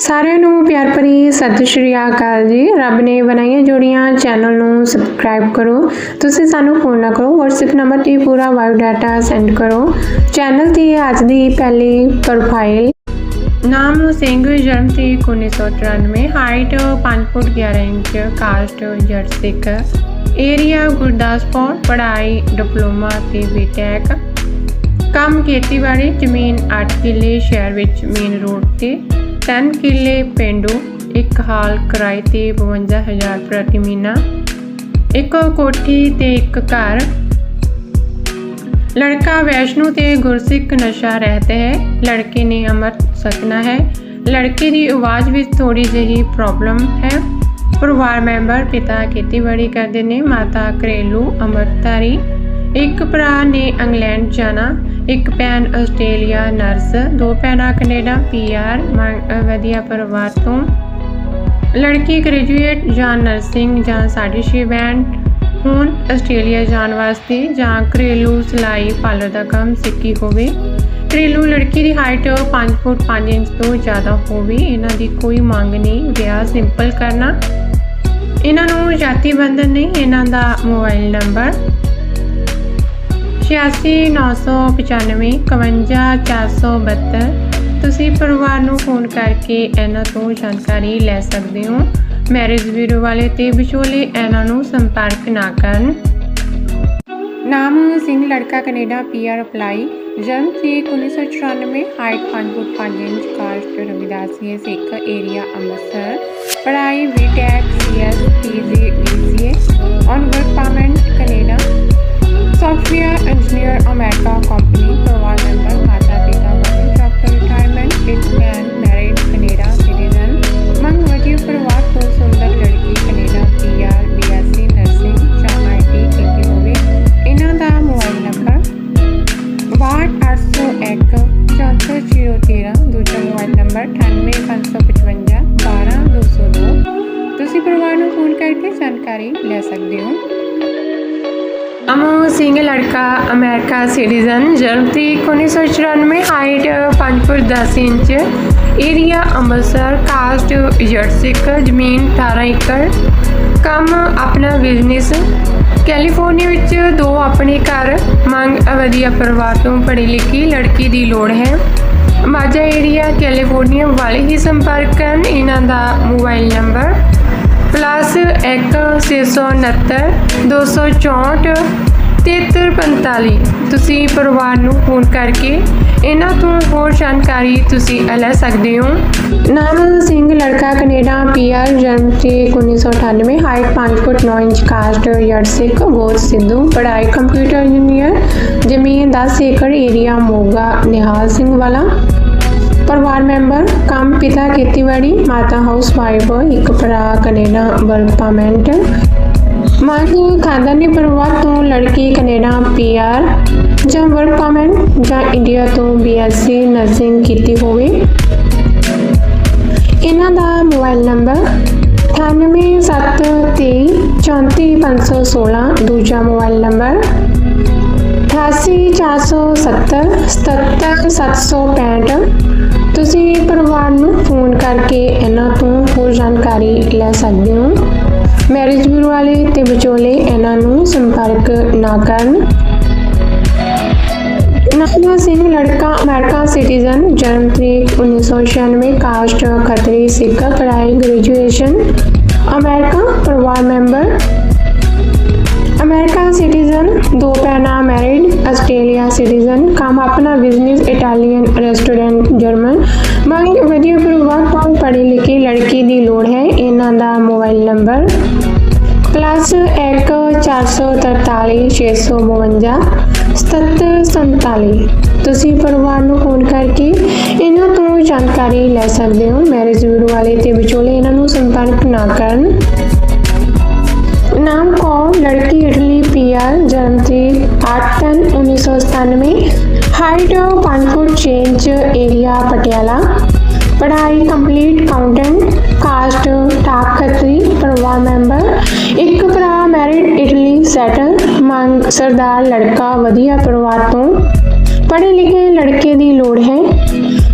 ਸਾਰਿਆਂ ਨੂੰ ਪਿਆਰ ਭਰੀ ਸਤਿ ਸ਼੍ਰੀ ਅਕਾਲ ਜੀ। ਰੱਬ ਨੇ ਬਣਾਈਆਂ ਜੋੜੀਆਂ ਚੈਨਲ ਨੂੰ ਸਬਸਕ੍ਰਾਈਬ ਕਰੋ। ਤੁਸੀਂ ਸਾਨੂੰ ਫੋਨ ਨਾ ਕਰੋ, WhatsApp ਨੰਬਰ ਤੇ ਪੂਰਾ ਬਾਇਓਡਾਟਾ ਸੈਂਡ ਕਰੋ। ਚੈਨਲ ਤੇ ਅੱਜ ਦੀ ਪਹਿਲੀ ਪ੍ਰੋਫਾਈਲ ਨਾਮ ਸਿੰਘ, ਜਨਮ ਤੇ 1993 ਹਾਈਟ 5 ਫੁੱਟ 11 ਇੰਚ ਕਾਸਟ ਜਰਸਿਕ ਏਰੀਆ ਗੁਰਦਾਸਪੁਰ, ਪੜ੍ਹਾਈ ਡਿਪਲੋਮਾ ਤੇ ਬੀਟੈਕ ਕੰਮ ਖੇਤੀਬਾੜੀ, ਜ਼ਮੀਨ 8 ਕਿੱਲੇ, ਸ਼ਹਿਰ ਵਿੱਚ ਮੇਨ ਰੋਡ ਤੇ। 3 ਕਿੱਲੇ ਪਿੰਡੂ ਇੱਕ ਹਾਲ ਕਿਰਾਏ ਤੇ 52000 ਪ੍ਰਤੀ ਮਹੀਨਾ ਇੱਕ ਕੋਠੀ ਤੇ ਇੱਕ ਘਰ लड़का वैष्णो ते गुरसिख नशा रहते है लड़के ने अमृत सकना है ਲੜਕੇ ਦੀ ਆਵਾਜ਼ ਵਿੱਚ ਥੋੜੀ ਜਿਹੀ ਪ੍ਰੋਬਲਮ ਹੈ ਪਰਿਵਾਰ ਮੈਂਬਰ ਪਿਤਾ ਖੇਤੀਬਾੜੀ ਕਰਦੇ ਨੇ ਮਾਤਾ ਘਰੇਲੂ ਅੰਮ੍ਰਿਤਧਾਰੀ ਇੱਕ ਭਰਾ ਨੇ ਇੰਗਲੈਂਡ ਜਾਣਾ ਇੱਕ ਭੈਣ ਆਸਟ੍ਰੇਲੀਆ, ਨਰਸ, ਦੋ ਭੈਣਾਂ ਕੈਨੇਡਾ ਪੀਆਰ ਵਧੀਆ ਪਰਿਵਾਰ ਤੋਂ। ਲੜਕੀ ਗ੍ਰੈਜੂਏਟ ਜਾਂ ਨਰਸਿੰਗ ਜਾਂ ਸਾਡੀ ਛੇ ਬੈਂਡ ਹੁਣ ਆਸਟ੍ਰੇਲੀਆ ਜਾਣ ਵਾਸਤੇ ਜਾਂ ਘਰੇਲੂ ਸਿਲਾਈ ਪਾਰਲਰ ਦਾ ਕੰਮ ਸਿੱਖੀ ਹੋਵੇ। ਘਰੇਲੂ ਲੜਕੀ ਦੀ ਹਾਈਟ 5 ਫੁੱਟ 5 ਇੰਚ ਤੋਂ ਜ਼ਿਆਦਾ ਹੋਵੇ। ਇਹਨਾਂ ਦੀ ਕੋਈ ਮੰਗ ਨਹੀਂ, ਵਿਆਹ ਸਿੰਪਲ ਕਰਨਾ। ਇਹਨਾਂ ਨੂੰ ਜਾਤੀ ਬੰਧਨ ਨਹੀਂ, ਇਹਨਾਂ ਦਾ ਮੋਬਾਈਲ ਨੰਬਰ 869595 51472 ਤੁਸੀਂ ਪਰਿਵਾਰ ਨੂੰ ਫੋਨ ਕਰਕੇ ਇਹਨਾਂ ਤੋਂ ਜਾਣਕਾਰੀ ਲੈ ਸਕਦੇ ਹੋ। ਮੈਰਿਜ ਬਿਊਰੋ ਵਾਲੇ ਤੇ ਵਿਚੋਲੇ ਇਹਨਾਂ ਨੂੰ ਸੰਪਰਕ ਨਾ ਕਰਨ। ਨਾਮ ਸਿੰਘ, ਲੜਕਾ ਕੈਨੇਡਾ ਪੀਆਰ ਅਪਲਾਈ। ਜਨਮ ਤਰੀਕ 1994 height 5 foot 5 inch, caste Ravidasia Sikh, area Amritsar. ਪੜ੍ਹਾਈ B Tech, CS, PG citizen ਜਨਮ ਤਰੀਕ 1994 height 5 foot 10 inch area Amritsar caste Jatt Sikh ਜ਼ਮੀਨ 18 ਏਕੜ ਕੰਮ ਆਪਣਾ ਬਿਜ਼ਨਸ ਕੈਲੀਫੋਰਨੀਆ ਵਿੱਚ ਦੋ ਆਪਣੇ ਘਰ ਮੰਗ ਵਧੀਆ ਪਰਿਵਾਰ ਤੋਂ ਪੜ੍ਹੀ ਲਿਖੀ ਲੜਕੀ ਦੀ ਲੋੜ ਹੈ ਮਾਝਾ ਏਰੀਆ ਕੈਲੀਫੋਰਨੀਆ ਵਾਲੇ ਹੀ ਸੰਪਰਕ ਕਰਨ ਇਹਨਾਂ ਦਾ ਮੋਬਾਈਲ ਨੰਬਰ ਪਲੱਸ 1 669 264 7345 ਤੁਸੀਂ ਪਰਿਵਾਰ ਨੂੰ ਫੋਨ ਕਰਕੇ ਇਹਨਾਂ ਤੋਂ ਹੋਰ ਜਾਣਕਾਰੀ ਤੁਸੀਂ ਲੈ ਸਕਦੇ ਹੋ। ਨਾਮ ਸਿੰਘ, ਲੜਕਾ ਕੈਨੇਡਾ, ਪੀਆਰ, ਜਨਮ ਤੇ 1998 ਹਾਈਟ 5 ਫੁੱਟ 9 ਇੰਚ, ਕਾਸਟ ਯਾਰ ਸਿੱਖ ਗੋਤ ਸਿੱਧੂ, ਪੜ੍ਹਾਈ ਕੰਪਿਊਟਰ ਇੰਜੀਨੀਅਰ, ਜ਼ਮੀਨ 10 ਏਕੜ, ਏਰੀਆ ਮੋਗਾ, ਨਿਹਾਲ ਸਿੰਘ ਵਾਲਾ। ਪਰਿਵਾਰ ਮੈਂਬਰ, ਕੰਮ ਪਿਤਾ ਖੇਤੀਬਾੜੀ, ਮਾਤਾ ਹਾਊਸ ਵਾਈਫ, ਇੱਕ ਭਰਾ ਕੈਨੇਡਾ ਵਰਕ ਪਰਮਿਟ ਮਾਹੀ ਖਾਨਦਾਨੀ ਪਰਿਵਾਰ ਤੋਂ ਲੜਕੀ ਕੈਨੇਡਾ ਪੀਆਰ ਜਾਂ ਵਰਕ ਪਰਮਿਟ ਜਾਂ ਇੰਡੀਆ ਤੋਂ ਬੀਐਸਸੀ ਨਰਸਿੰਗ ਕੀਤੀ ਹੋਵੇ। ਇਹਨਾਂ ਦਾ ਮੋਬਾਈਲ ਨੰਬਰ 9873345516 ਦੂਜਾ ਮੋਬਾਈਲ ਨੰਬਰ 88470 77765 ਤੁਸੀਂ ਪਰਿਵਾਰ ਨੂੰ ਫੋਨ ਕਰਕੇ ਇਹਨਾਂ ਤੋਂ ਹੋਰ ਜਾਣਕਾਰੀ ਲੈ ਸਕਦੇ ਹੋ। ਮੈਰਿਜ ਬਿਊਰੋ ਵਾਲੇ ਤੇ ਵਿਚੋਲੇ ਇਹਨਾਂ ਨੂੰ ਸੰਪਰਕ ਨਾ ਕਰਨ। ਨਖਨਾ ਸਿੰਘ ਲੜਕਾ, ਅਮਰੀਕਾ ਸਿਟੀਜ਼ਨ, ਜਨਮ ਤਰੀਕ 1996 ਕਾਸਟ ਖੱਤਰੀ ਸਿੱਖ ਪੜ੍ਹਾਈ ਗ੍ਰੈਜੂਏਸ਼ਨ ਅਮਰੀਕਾ ਪਰਿਵਾਰ ਮੈਂਬਰ। ਅਮਰੀਕਾ ਸਿਟੀਜ਼ਨ, ਦੋ ਭੈਣਾਂ ਮੈਰਿਡ ਆਸਟ੍ਰੇਲੀਆ ਸਿਟੀਜ਼ਨ, ਕੰਮ ਆਪਣਾ ਬਿਜ਼ਨਸ ਇਟਾਲੀਅਨ ਰੈਸਟੋਰੈਂਟ ਜਰਮਨ ਮੰਗ ਵਧੀਆ ਪਰਿਵਾਰ ਤੋਂ ਪੜ੍ਹੀ ਲਿਖੀ ਲੜਕੀ ਦੀ ਲੋੜ ਹੈ, ਇਹਨਾਂ ਦਾ ਮੋਬਾਈਲ ਨੰਬਰ ਪਲੱਸ 1 443 652 7747 ਤੁਸੀਂ ਪਰਿਵਾਰ ਨੂੰ ਫੋਨ ਕਰਕੇ ਇਹਨਾਂ ਤੋਂ ਜਾਣਕਾਰੀ ਲੈ ਸਕਦੇ ਹੋ। ਮੈਰਿਜ ਬਿਊਰੋ ਵਾਲੇ ਤੇ ਵਿਚੋਲੇ ਇਹਨਾਂ ਨੂੰ ਸੰਪਰਕ ਨਾ ਕਰਨ। ਨਾਮ ਕੌਰ, ਲੜਕੀ ਇਟਲੀ, ਪੀਆਰ, ਜਨਮ ਤਰੀਕ 8/10/1997 height 5 foot 6 inch area Patiala. ਪੜ੍ਹਾਈ ਕੰਪਲੀਟ ਅਕਾਊਂਟੈਂਟ ਕਾਸਟ ਟਾਕ ਖੱਤਰੀ ਪਰਿਵਾਰ ਮੈਂਬਰ ਇੱਕ ਭਰਾ ਮੈਰਿਡ ਇਟਲੀ ਸੈਟਲ ਮੰਗ, ਸਰਦਾਰ ਲੜਕਾ ਵਧੀਆ ਪਰਿਵਾਰ ਤੋਂ। ਪੜ੍ਹੇ ਲਿਖੇ ਲੜਕੇ ਦੀ ਲੋੜ ਹੈ।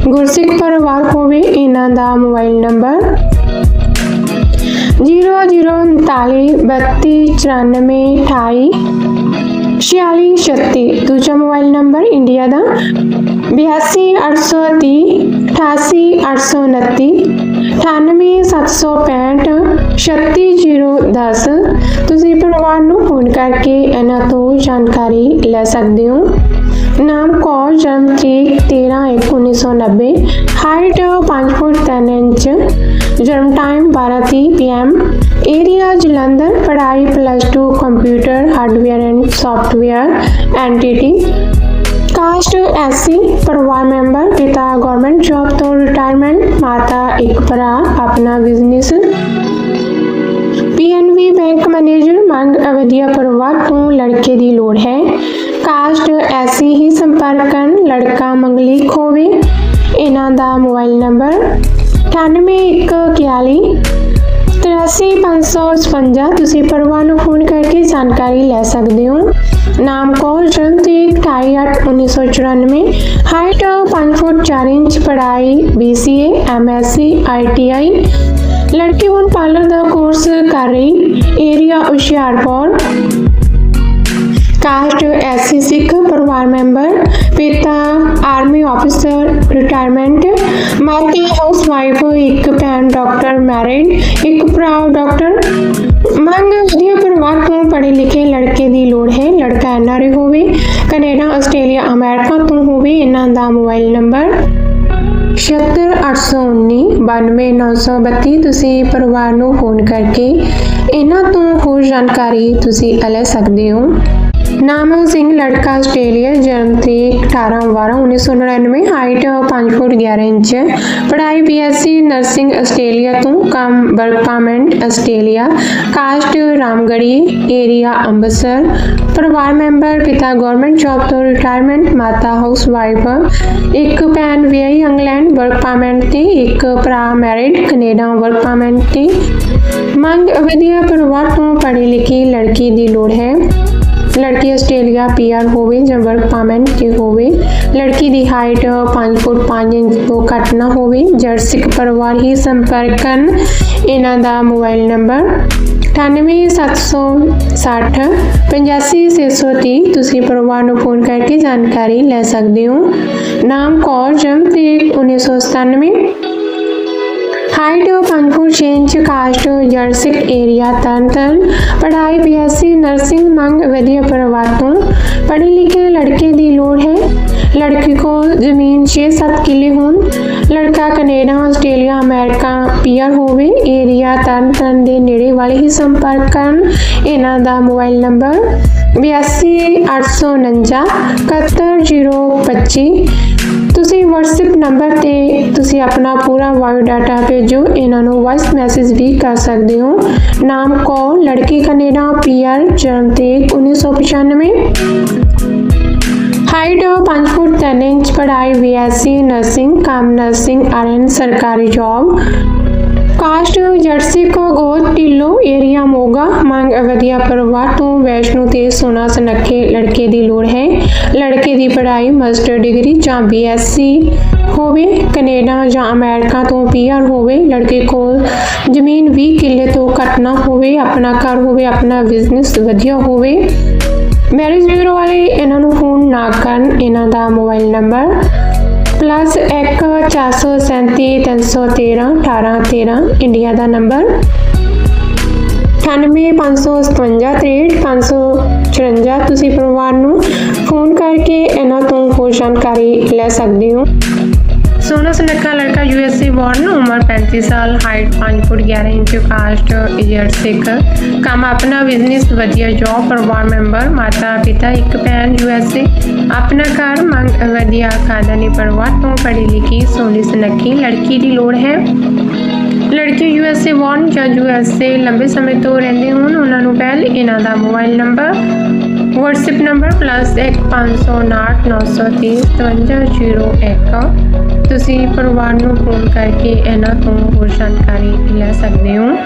ਗੁਰਸਿੱਖ ਪਰਿਵਾਰ ਹੋਵੇ, ਇਹਨਾਂ ਦਾ ਮੋਬਾਈਲ ਨੰਬਰ 0039329428 ਦੂਜਾ ਮੋਬਾਈਲ ਨੰਬਰ ਇੰਡੀਆ ਦਾ। 8283 88829 98765 36010 ਤੁਸੀਂ ਪਰਿਵਾਰ ਨੂੰ ਫੋਨ ਕਰਕੇ ਇਹਨਾਂ ਤੋਂ ਜਾਣਕਾਰੀ ਲੈ ਸਕਦੇ ਹੋ। ਨਾਮ ਕੌਰ, ਜਨਮ ਤਰੀਕ 13 ਇੱਕ 1990 ਹਾਈਟ 5 ਫੁੱਟ 3 ਇੰਚ, ਜਨਮ ਟਾਈਮ 12:30 ਪੀਐਮ ਏਰੀਆ ਜਲੰਧਰ, ਪੜ੍ਹਾਈ plus 2 computer hardware and software NTT caste SC ਪਰਿਵਾਰ ਮੈਂਬਰ, ਪਿਤਾ ਗਵਰਨਮੈਂਟ ਜੌਬ ਤੋਂ ਰਿਟਾਇਰਮੈਂਟ ਮਾਤਾ ਇੱਕ ਭਰਾ, ਆਪਣਾ ਬਿਜ਼ਨਸ ਪੀਐਨਬੀ ਬੈਂਕ ਮੈਨੇਜਰ ਮੰਗ ਅਵਧਿਆ ਪਰਿਵਾਰ ਤੋਂ ਲੜਕੇ ਦੀ ਲੋੜ ਹੈ। ਕਾਸਟ ਐਸੀ ਹੀ ਸੰਪਰਕ ਕਰਨ, ਲੜਕਾ ਮੰਗਲੀਕ ਹੋਵੇ ਇਹਨਾਂ ਦਾ ਮੋਬਾਈਲ ਨੰਬਰ 9841 83555 ਤੁਸੀਂ ਪਰਿਵਾਰ ਨੂੰ ਫੋਨ ਕਰਕੇ ਜਾਣਕਾਰੀ ਲੈ ਸਕਦੇ ਹੋ। ਨਾਮ ਕੌਰ ਜਨਮ ਤਰੀਕ 28/1994 ਹਾਈਟ 5 ਫੁੱਟ 4 ਇੰਚ ਪੜ੍ਹਾਈ BCA MSc ITI ਲੜਕੀ ਹੁਣ ਪਾਰਲਰ ਦਾ ਕੋਰਸ ਕਰ ਰਹੀ area Hoshiarpur caste SC Sikh ਪਰਿਵਾਰ ਮੈਂਬਰ ਪਿਤਾ ਆਰਮੀ ਆਫੀਸਰ ਰਿਟਾਇਰਮੈਂਟ ਮਾਤਾ ਹਾਊਸ ਵਾਈਫ ਇੱਕ ਭੈਣ ਡਾਕਟਰ ਮੈਰਿਡ ਇੱਕ ਭਰਾ ਡਾਕਟਰ ਮੰਗ ਵਧੀਆ ਪਰਿਵਾਰ ਤੋਂ ਪੜ੍ਹੇ ਲਿਖੇ ਲੜਕੇ ਦੀ ਲੋੜ ਹੈ ਲੜਕਾ ਐਨਆਰਏ ਹੋਵੇ ਕੈਨੇਡਾ ਆਸਟ੍ਰੇਲੀਆ ਅਮਰੀਕਾ ਤੋਂ ਹੋਵੇ ਇਹਨਾਂ ਦਾ ਮੋਬਾਈਲ ਨੰਬਰ 7681992932 ਤੁਸੀਂ ਪਰਿਵਾਰ ਨੂੰ ਫੋਨ ਕਰਕੇ ਇਹਨਾਂ ਤੋਂ ਹੋਰ ਜਾਣਕਾਰੀ ਤੁਸੀਂ ਲੈ ਸਕਦੇ ਹੋ ਨਾਮ ਸਿੰਘ ਲੜਕਾ ਆਸਟ੍ਰੇਲੀਆ, ਜਨਮ ਤਰੀਕ 18/12/1999 ਹਾਈਟ 5 ਫੁੱਟ 11 ਇੰਚ ਪੜ੍ਹਾਈ ਬੀਐਸਸੀ ਨਰਸਿੰਗ ਆਸਟ੍ਰੇਲੀਆ ਤੋਂ, ਕੰਮ work Australia. Caste Ramgarhi area Amritsar. ਪਰਿਵਾਰ ਮੈਂਬਰ, ਪਿਤਾ ਗਵਰਨਮੈਂਟ ਜੌਬ ਤੋਂ ਰਿਟਾਇਰਮੈਂਟ ਮਾਤਾ ਹਾਊਸ ਵਾਈਫ ਇੱਕ ਭੈਣ ਵਿਆਹੀ ਇੰਗਲੈਂਡ ਵਰਕ ਤੇ, ਇੱਕ ਭਰਾ ਮੈਰਿਡ ਕੈਨੇਡਾ ਵਰਕ ਤੇ। ਮੰਗ ਵਧੀਆ ਪਰਿਵਾਰ ਤੋਂ ਪੜ੍ਹੀ ਲਿਖੀ ਲੜਕੀ ਦੀ ਲੋੜ ਹੈ। ਲੜਕੀ ਆਸਟ੍ਰੇਲੀਆ ਪੀਆਰ ਹੋਵੇ ਜਾਂ ਵਰਕ ਪਰਮਿਟ ਤੇ ਹੋਵੇ, ਲੜਕੀ ਦੀ ਹਾਈਟ 5 ਫੁੱਟ 5 ਇੰਚ ਤੋਂ ਘੱਟ ਨਾ ਹੋਵੇ ਜਰਸਿਕ ਪਰਿਵਾਰ ਹੀ ਸੰਪਰਕ ਕਰਨ, ਇਹਨਾਂ ਦਾ ਮੋਬਾਈਲ ਨੰਬਰ 98760 85630 ਤੁਸੀਂ ਪਰਿਵਾਰ ਨੂੰ ਫੋਨ ਕਰਕੇ ਜਾਣਕਾਰੀ ਲੈ ਸਕਦੇ ਹੋ। ਨਾਮ ਕੌਰ, ਜਨਮ ਤਰੀਕ 1997 ਹਾਈਟ 5 ਫੁੱਟ 6 ਇੰਚ ਕਾਸਟ ਜਰਸਿਕ ਏਰੀਆ ਤਰਨਤਨ ਪੜ੍ਹਾਈ ਬੀਐਸਸੀ ਨਰਸਿੰਗ ਮੰਗ ਵਧੀਆ ਪਰਿਵਾਰ ਤੋਂ ਪੜ੍ਹੇ ਲਿਖੇ ਲੜਕੇ ਦੀ ਲੋੜ ਹੈ ਲੜਕੀ ਕੋਲ ਜ਼ਮੀਨ 6-7 ਕਿੱਲੇ ਹੋਣ ਲੜਕਾ ਕੈਨੇਡਾ ਆਸਟ੍ਰੇਲੀਆ ਅਮਰੀਕਾ ਪੀਆਰ ਹੋਵੇ ਏਰੀਆ ਤਰਨਤਨ ਦੇ ਨੇੜੇ ਵਾਲੇ ਹੀ ਸੰਪਰਕ ਕਰਨ ਇਹਨਾਂ ਦਾ ਮੋਬਾਈਲ ਨੰਬਰ 828949 71025 ਤੁਸੀਂ WhatsApp ਨੰਬਰ ਤੁਸੀਂ ਆਪਣਾ ਪੂਰਾ ਬਾਇਓ ਡਾਟਾ ਭੇਜੋ। ਇਹਨਾਂ ਨੂੰ ਵਾਇਸ ਮੈਸੇਜ ਵੀ ਕਰ ਸਕਦੇ ਹੋ। ਨਾਮ ਕੋ ਲੜਕੀ ਕੈਨੇਡਾ ਪੀਆਰ ਜਨਮ ਤਰੀਕ 1995 ਹਾਈਟ 5 ਫੁੱਟ 10 ਇੰਚ, ਪੜ੍ਹਾਈ ਬੀਐਸਸੀ ਨਰਸਿੰਗ ਕੰਮ ਨਰਸਿੰਗ ਆਰਐਨ ਸਰਕਾਰੀ ਜੌਬ ਕਾਸਟ ਜਰਸੀ ਕੋ ਗੋਤ ਢਿੱਲੋ ਏਰੀਆ ਮੋਗਾ ਮੰਗ ਅਵਧਿਆ ਪਰਿਵਾਰ ਤੋਂ ਵੈਸ਼ਨੂ ਤੇ ਸੋਨਾ ਸਨੱਖੇ ਲੜਕੇ ਦੀ ਲੋੜ ਹੈ ਲੜਕੇ ਦੀ ਪੜ੍ਹਾਈ ਮਾਸਟਰ ਡਿਗਰੀ ਜਾਂ ਬੀਐਸਸੀ ਹੋਵੇ ਕੈਨੇਡਾ ਜਾਂ ਅਮਰੀਕਾ ਤੋਂ ਪੀਆਰ ਹੋਵੇ ਲੜਕੇ ਕੋਲ ਜ਼ਮੀਨ 20 ਕਿੱਲੇ ਤੋਂ ਘੱਟ ਨਾ ਹੋਵੇ ਆਪਣਾ ਘਰ ਹੋਵੇ ਆਪਣਾ ਬਿਜ਼ਨਸ ਵਧੀਆ ਹੋਵੇ ਮੈਰਿਜ ਬਿਊਰੋ ਵਾਲੇ ਇਹਨਾਂ ਨੂੰ ਫੋਨ ਨਾ ਕਰਨ ਇਹਨਾਂ ਦਾ ਮੋਬਾਈਲ ਨੰਬਰ ਪਲੱਸ 1 437 313 1813 ਇੰਡੀਆ ਦਾ ਨੰਬਰ। 9855563554 ਤੁਸੀਂ ਪਰਿਵਾਰ ਨੂੰ ਫੋਨ ਕਰਕੇ ਇਹਨਾਂ ਤੋਂ ਹੋਰ ਜਾਣਕਾਰੀ ਲੈ ਸਕਦੇ ਹੋ। ਸੋਨਾ ਸੁਨੱਖਾ ਲੜਕਾ ਯੂਐਸਏ ਬੋਰਨ ਉਮਰ 35 ਸਾਲ ਹਾਈਟ 5 ਫੁੱਟ 11 ਇੰਚ ਕਾਸਟ ਇਜਰ ਸਿੱਖ ਕੰਮ ਆਪਣਾ ਬਿਜ਼ਨਸ ਵਧੀਆ ਜੌਬ ਪਰਿਵਾਰ ਮੈਂਬਰ ਮਾਤਾ ਪਿਤਾ, ਇੱਕ ਭੈਣ ਯੂਐਸਏ, ਆਪਣਾ ਘਰ, ਮੰਗ ਵਧੀਆ ਖਾਨਦਾਨੀ ਪਰਿਵਾਰ ਤੋਂ ਪੜ੍ਹੀ ਲਿਖੀ, ਸੋਨੀ ਸੁਨੱਖੀ, ਲੜਕੀ ਦੀ ਲੋੜ ਹੈ। ਲੜਕੀ ਯੂਐਸਏ ਬੋਰਨ ਜਾਂ ਯੂਐਸਏ ਲੰਬੇ ਸਮੇਂ ਤੋਂ ਰਹਿੰਦੇ ਹੋਣ, ਉਹਨਾਂ ਨੂੰ ਪਹਿਲ, ਇਹਨਾਂ ਦਾ ਮੋਬਾਈਲ ਨੰਬਰ ਵਟਸਐਪ ਨੰਬਰ +1509305501 ਤੁਸੀਂ ਪਰਿਵਾਰ ਨੂੰ ਫੋਨ ਕਰਕੇ ਇਹਨਾਂ ਤੋਂ ਹੋਰ ਜਾਣਕਾਰੀ ਲੈ ਸਕਦੇ ਹੋ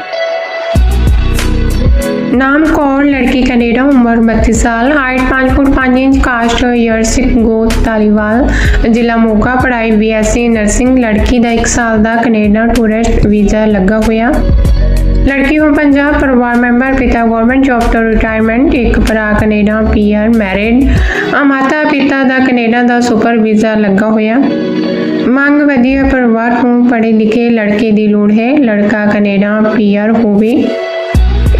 ਨਾਮ ਕੌਰ ਲੜਕੀ ਕੈਨੇਡਾ ਉਮਰ 32 ਸਾਲ ਹਾਈਟ 5 ਫੁੱਟ 5 ਇੰਚ ਕਾਸਟ ਈਅਰ ਸਿੱਖ ਗੋਤ ਤਾਲੀਵਾਲ ਜ਼ਿਲ੍ਹਾ ਮੋਗਾ ਪੜ੍ਹਾਈ ਬੀਐਸਸੀ ਨਰਸਿੰਗ ਲੜਕੀ ਦਾ 1 ਸਾਲ ਦਾ ਕੈਨੇਡਾ ਟੂਰਿਸਟ ਵੀਜ਼ਾ ਲੱਗਾ ਹੋਇਆ ਲੜਕੀ ਨੂੰ ਪੰਜਾਬ ਪਰਿਵਾਰ ਮੈਂਬਰ ਪਿਤਾ ਗਵਰਨਮੈਂਟ ਜੌਬ ਤੋਂ ਰਿਟਾਇਰਮੈਂਟ ਇੱਕ ਭਰਾ ਕੈਨੇਡਾ ਪੀਆਰ ਮੈਰਿਡ ਮਾਤਾ ਪਿਤਾ ਦਾ ਕੈਨੇਡਾ ਦਾ ਸੁਪਰ ਵੀਜ਼ਾ ਲੱਗਾ ਹੋਇਆ। ਮੰਗ ਵਧੀਆ ਪਰਿਵਾਰ ਤੋਂ ਪੜ੍ਹੇ ਲਿਖੇ ਲੜਕੇ ਦੀ ਲੋੜ ਹੈ, ਲੜਕਾ ਕੈਨੇਡਾ ਪੀਆਰ ਹੋਵੇ।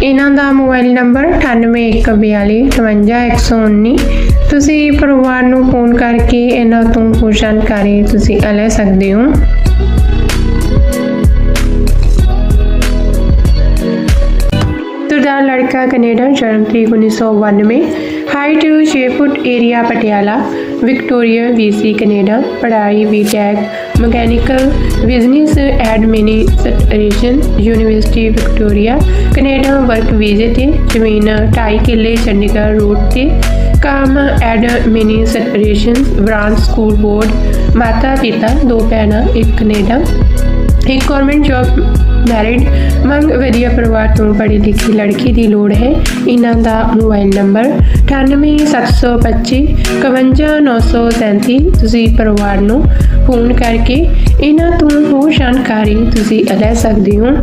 ਇਹਨਾਂ ਦਾ ਮੋਬਾਈਲ ਨੰਬਰ 9814255119 ਤੁਸੀਂ ਪਰਿਵਾਰ ਨੂੰ ਫੋਨ ਕਰਕੇ ਇਹਨਾਂ ਤੋਂ ਹੋਰ ਜਾਣਕਾਰੀ ਤੁਸੀਂ ਲੈ ਸਕਦੇ ਹੋ। ਲੜਕਾ ਕੈਨੇਡਾ, ਜਨਮ ਤਰੀਕ 1992 ਹਾਈਟ 6 ਫੁੱਟ area Patiala. Victoria BC Canada. ਪੜ੍ਹਾਈ BTech mechanical business administration university Victoria Canada. Work ਵੀਜ਼ੇ ਤੇ ਜ਼ਮੀਨ 2.5 ਕਿੱਲੇ, ਚੰਡੀਗੜ੍ਹ ਰੋਡ ਤੇ। ਕੰਮ ਐਡਮਿਨਿਸਟ੍ਰੇਸ਼ਨ ਬ੍ਰਾਂਚ ਸਕੂਲ ਬੋਰਡ ਮਾਤਾ ਪਿਤਾ ਦੋ ਭੈਣਾਂ, ਇੱਕ ਕੈਨੇਡਾ। ਇੱਕ ਗਵਰਨਮੈਂਟ ਜੌਬ ਮੈਰਿਡ ਮੰਗ ਵਧੀਆ ਪਰਿਵਾਰ ਤੋਂ ਪੜ੍ਹੀ ਲਿਖੀ ਲੜਕੀ ਦੀ ਲੋੜ ਹੈ ਇਹਨਾਂ ਦਾ ਮੋਬਾਈਲ ਨੰਬਰ 98725 51937 ਤੁਸੀਂ ਪਰਿਵਾਰ ਨੂੰ ਫੋਨ ਕਰਕੇ ਇਹਨਾਂ ਤੋਂ ਹੋਰ ਜਾਣਕਾਰੀ ਤੁਸੀਂ ਲੈ ਸਕਦੇ ਹੋ